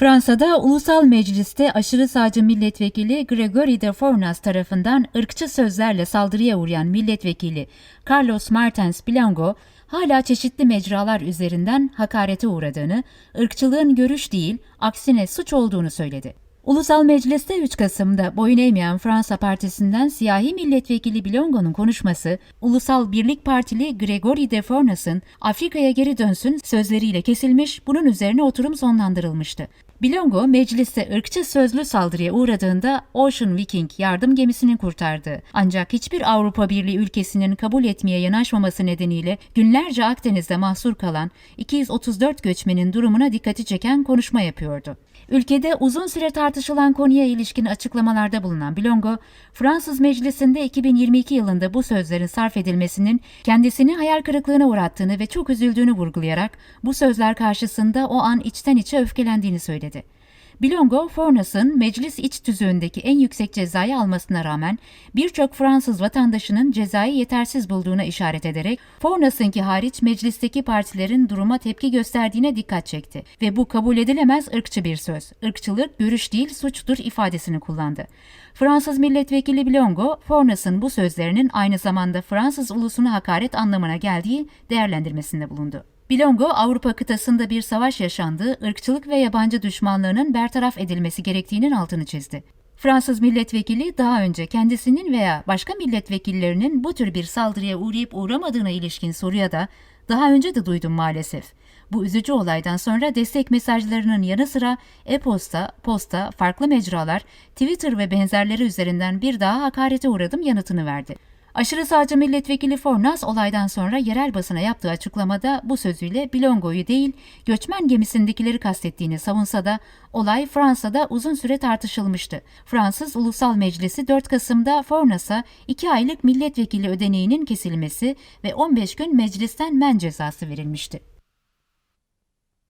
Fransa'da Ulusal Meclis'te aşırı sağcı milletvekili Gregory de Fournas tarafından ırkçı sözlerle saldırıya uğrayan milletvekili Carlos Martens Blanco, hala çeşitli mecralar üzerinden hakarete uğradığını, ırkçılığın görüş değil, aksine suç olduğunu söyledi. Ulusal Meclis'te 3 Kasım'da boyun eğmeyen Fransa Partisi'nden siyahi milletvekili Bilongo'nun konuşması, Ulusal Birlik Partili Gregory de Fournas'ın Afrika'ya geri dönsün sözleriyle kesilmiş, bunun üzerine oturum sonlandırılmıştı. Bilongo, mecliste ırkçı sözlü saldırıya uğradığında Ocean Viking yardım gemisini kurtardı. Ancak hiçbir Avrupa Birliği ülkesinin kabul etmeye yanaşmaması nedeniyle günlerce Akdeniz'de mahsur kalan 234 göçmenin durumuna dikkati çeken konuşma yapıyordu. Ülkede uzun süre tartışılan konuya ilişkin açıklamalarda bulunan Bilongo, Fransız Meclisi'nde 2022 yılında bu sözlerin sarf edilmesinin kendisini hayal kırıklığına uğrattığını ve çok üzüldüğünü vurgulayarak bu sözler karşısında o an içten içe öfkelendiğini söyledi. Bilongo, Fornas'ın meclis iç tüzüğündeki en yüksek cezayı almasına rağmen birçok Fransız vatandaşının cezayı yetersiz bulduğuna işaret ederek Fornas'ınki hariç meclisteki partilerin duruma tepki gösterdiğine dikkat çekti ve bu kabul edilemez ırkçı bir söz. Irkçılık görüş değil suçtur ifadesini kullandı. Fransız milletvekili Bilongo, Fornas'ın bu sözlerinin aynı zamanda Fransız ulusuna hakaret anlamına geldiği değerlendirmesinde bulundu. Bilongo, Avrupa kıtasında bir savaş yaşandığı, ırkçılık ve yabancı düşmanlığının bertaraf edilmesi gerektiğinin altını çizdi. Fransız milletvekili daha önce kendisinin veya başka milletvekillerinin bu tür bir saldırıya uğrayıp uğramadığına ilişkin soruya da daha önce de duydum maalesef. Bu üzücü olaydan sonra destek mesajlarının yanı sıra e-posta, posta, farklı mecralar, Twitter ve benzerleri üzerinden bir daha hakarete uğradım yanıtını verdi. Aşırı sağcı milletvekili Fornas olaydan sonra yerel basına yaptığı açıklamada bu sözüyle Bilongo'yu değil göçmen gemisindekileri kastettiğini savunsa da olay Fransa'da uzun süre tartışılmıştı. Fransız Ulusal Meclisi 4 Kasım'da Fornas'a 2 aylık milletvekili ödeneğinin kesilmesi ve 15 gün meclisten men cezası verilmişti.